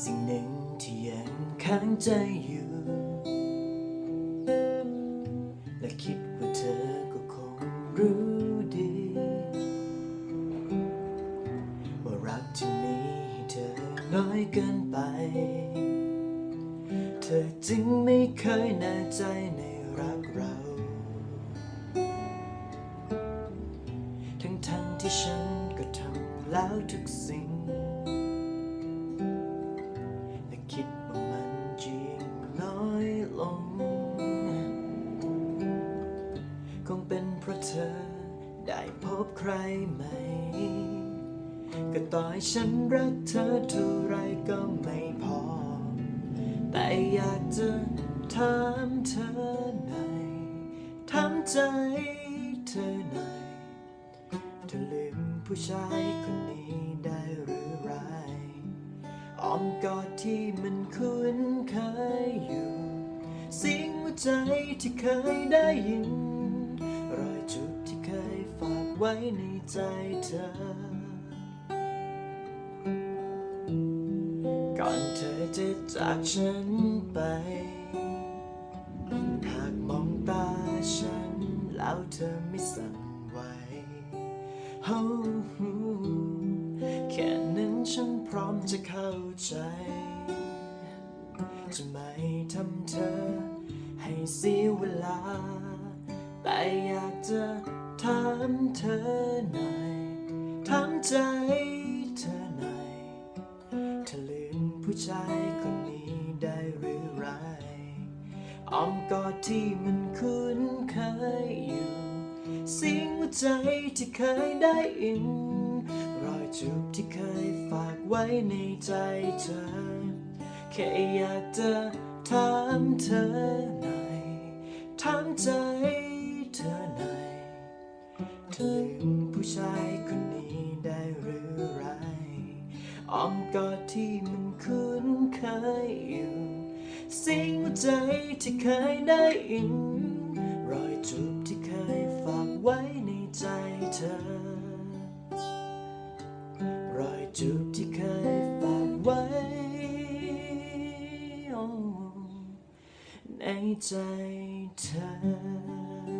สิ่งหนึ่งที่ยังค้างใจอยู่ และคิดว่าเธอก็คงรู้ดี ว่ารักที่มีให้เธอน้อยเกินไป เธอจึงไม่เคยแน่ใจในรักเรา ทั้งทั้งที่ฉันก็ทำแล้วทุกสิ่ง ง คงเป็นเพราะเธอได้พบใครใหม่ ก็ต่อให้ฉันรักเธอเท่าไรก็ไม่พอ แต่อยากจะถามเธอหน่อยถามใจเธอหน่อยเธอลืมผู้ชายคนนี้ได้หรือไรอ้อมกอดที่มันคุ้นเคยอยู่ สียงหัวใจที่เคยได้ยิน รอยจุดที่เคยฝากไว้ในใจเธอ ก่อนเธอจะจากฉันไป หากมองตาฉัน แล้วเธอไม่สั่นไหวโอ้โหแค่นั้นฉันพร้อมจะเข้าใจ จะไม่ทำเธอ เสียเวลา แต่อยากจะถามเธอหน่อยถามใจเธอหน่อยเธอลืมผู้ชายคนนี้ได้หรือไรอ้อมกอดที่มันคุ้นเคยอยู่เสียงหัวใจที่เคยได้ยิน รอยจูบที่เคยฝากไว้ในใจเธอ แค่อยากจะถามเธอหน่อย ถามใจเธอหน่อยเธอลืมผู้ชายคนนี้ได้หรือไรอ้อมกอดที่มันคุ้นเคยอยู่ สิ่งใจที่เคยได้ยินรอยจูบที่เคยฝากไว้ 再等。